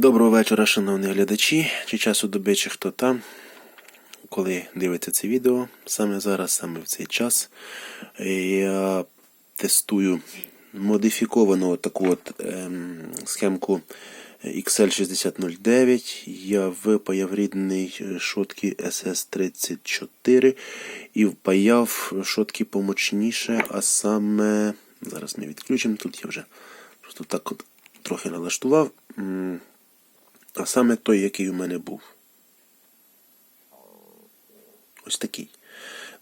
Доброго вечора, шановні глядачі, чи часу доби, чи хто там, коли дивиться це відео. Саме зараз, саме в цей час, я тестую модифіковану таку от ем, схемку XL6009. Я випаяв рідний шотки SS34 і впаяв шотки помочніше, а саме. Зараз ми відключимо. Тут я вже просто так от трохи налаштував. А саме той, який у мене був. Ось такий.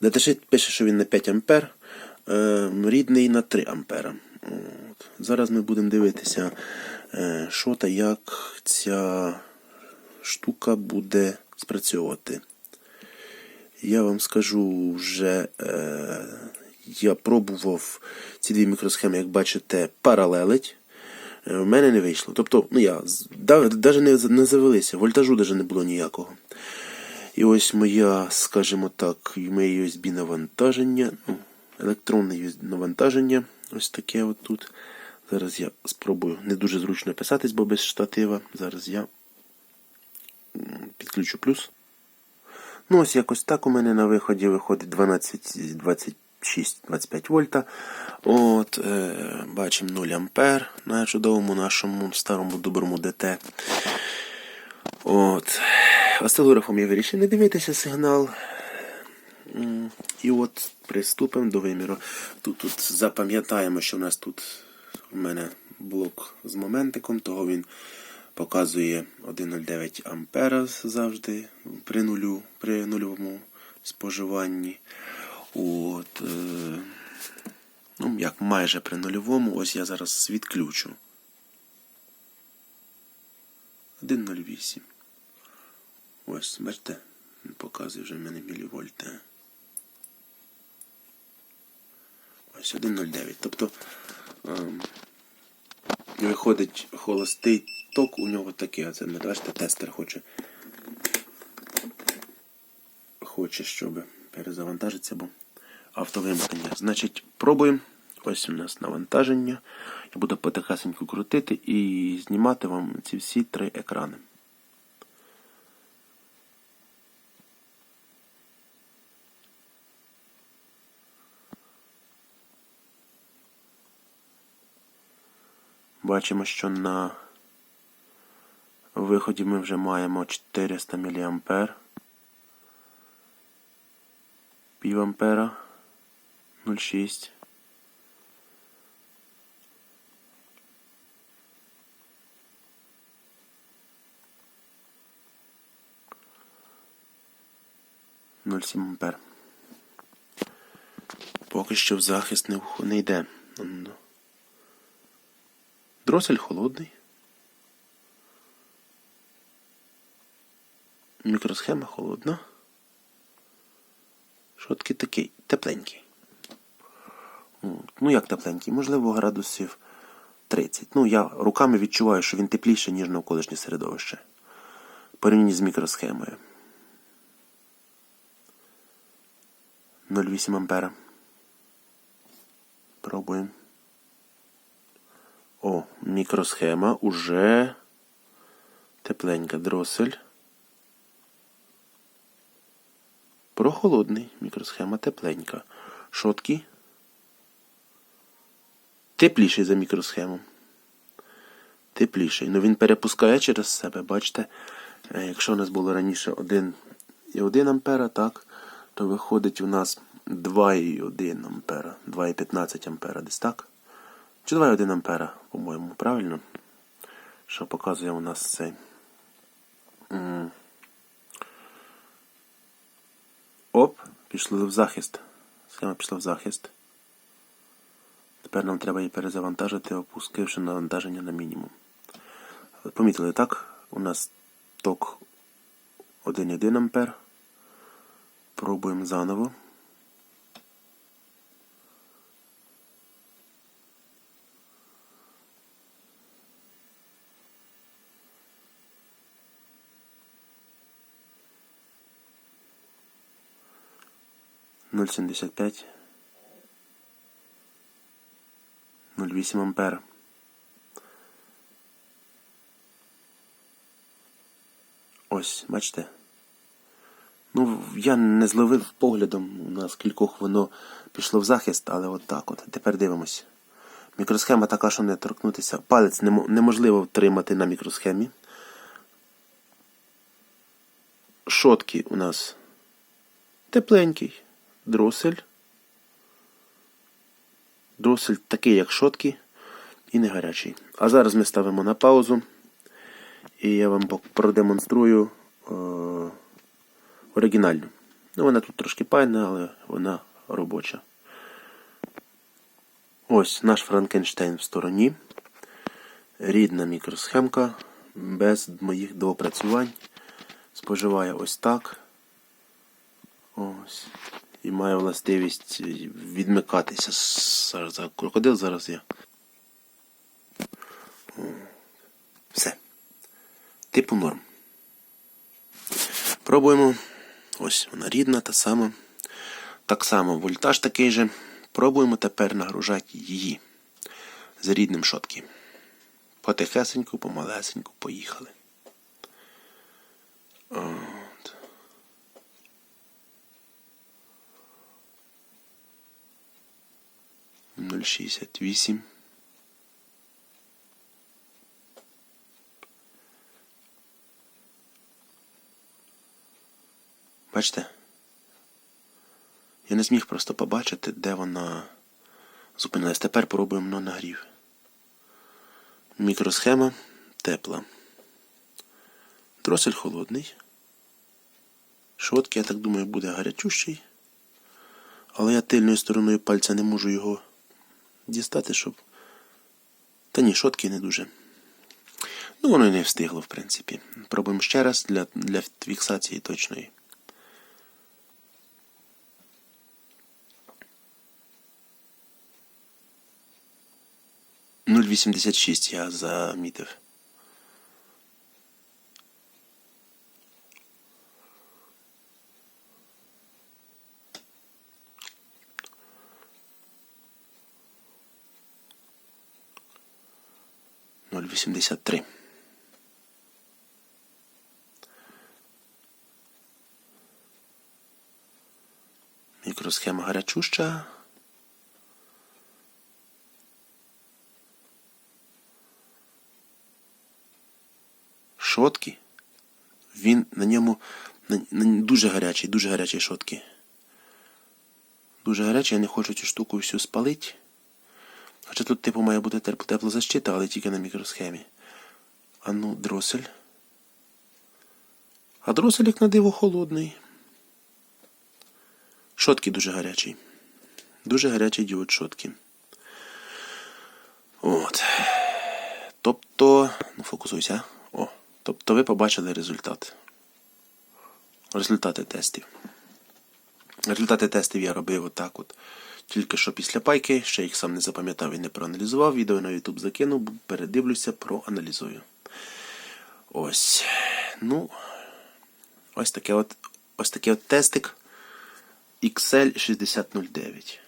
Даташит пише, що він на 5 ампер, е, рідний на 3 ампера. От. Зараз ми будемо дивитися, е, що та як ця штука буде спрацьовувати. Я вам скажу вже, е, я пробував ці дві мікросхеми, як бачите, паралелить. Е, В мене не вийшло. Тобто, ну я навіть не, завелися, вольтажу навіть не було ніякого. І ось моя, скажімо так, моє USB навантаження, ну, електронне USB навантаження, ось таке от тут. Зараз я спробую не дуже зручно писатись, бо без штатива. Зараз я підключу плюс. Ну, ось якось так у мене на виході виходить 12, 26, 25 вольта. От, е, бачимо 0 ампер на чудовому нашому старому доброму ДТ. От. Осцилографом я вирішив не дивитися сигнал. І от приступимо до виміру. Тут, тут запам'ятаємо, що в нас тут у мене блок з моментиком, того він показує 1,09 ампера завжди при нулю, при нульовому споживанні. От, е, як майже при нульовому, ось я зараз відключу. 1,08. Ось, бачите, показує вже в мене мілівольти. Ось 1,09. Тобто ем, виходить холостий ток у нього такий. Оце ми бачите, тестер хоче. Хоче, щоб перезавантажитися, бо автовимкнення. Значить, пробуємо. Ось у нас навантаження. Я буду потихесеньку крутити і знімати вам ці всі три екрани. Бачимо, що на виході ми вже маємо 400 мА. Пів ампера 0,6. Ноль сім ампер. Поки що в захист не, не йде. Ну, Дросель холодний. Мікросхема холодна. Шотки такий тепленький. Ну, як тепленький? Можливо, градусів 30. Ну, я руками відчуваю, що він тепліший, ніж навколишнє середовище. Порівняно з мікросхемою. 0,8 ампера. Пробуємо. О, мікросхема уже тепленька дросель. Прохолодний. Мікросхема тепленька. Шотки. Тепліший за мікросхему. Тепліший. Ну він перепускає через себе, бачите? Е, Якщо у нас було раніше 1,1 ампера, так, то виходить у нас 2,1 ампера, 2,15 ампера десь так. Чи 2,1 ампера, по-моєму, правильно? Що показує у нас цей. Оп, пішли в захист. Схема пішла в захист. Тепер нам треба її перезавантажити, опустивши навантаження на мінімум. Помітили, так? У нас ток 1,1 ампер. Пробуємо заново. Ноль сімдесят п'ять. 0,8 ампер. Ось, бачите? Ну, я не зловив поглядом, у нас кількох воно пішло в захист, але от так от. Тепер дивимось. Мікросхема така, що не торкнутися. Палець неможливо втримати на мікросхемі. Шотки у нас тепленький. Дросель. Дросель такий, як шотки, і не гарячий. А зараз ми ставимо на паузу. І я вам продемонструю е, оригінальну. Ну, вона тут трошки пайна, але вона робоча. Ось наш Франкенштейн в стороні. Рідна мікросхемка без моїх доопрацювань. Споживає ось так. Ось. І має властивість відмикатися. Зараз за крокодил зараз я. Все. Типу норм. Пробуємо. Ось вона рідна, та сама. Так само вольтаж такий же. Пробуємо тепер нагружати її з рідним шотки. Потихесеньку, помалесеньку поїхали. От. Нуль шістдесят вісім. Бачите? Я не зміг просто побачити, де вона зупинилась. Тепер пробуємо на нагрів. Мікросхема тепла. Дросель холодний. Шотки, я так думаю, буде гарячущий. Але я тильною стороною пальця не можу його дістати, щоб. Та ні, шотки не дуже. Ну, воно і не встигло, в принципі. Пробуємо ще раз для, для фіксації точної. Нуль вісімдесят шість я замітив. Нуль вісімдесят три. Мікросхема гарячуща. шотки. Він на ньому на, на, дуже гарячий, дуже гарячі шотки. Дуже гарячий, я не хочу цю штуку всю спалити. Хоча тут, типу, має бути теплозащита, але тільки на мікросхемі. А ну, дросель. А дросель, як на диво, холодний. Шотки дуже гарячий. Дуже гарячий діод шотки. От. Тобто, ну фокусуйся. Тобто ви побачили результат. Результати тестів. Результати тестів я робив отак от. Тільки що після пайки, ще їх сам не запам'ятав і не проаналізував. Відео на YouTube закинув, передивлюся, проаналізую. Ось. Ну, ось таке от, ось таке от тестик XL6009.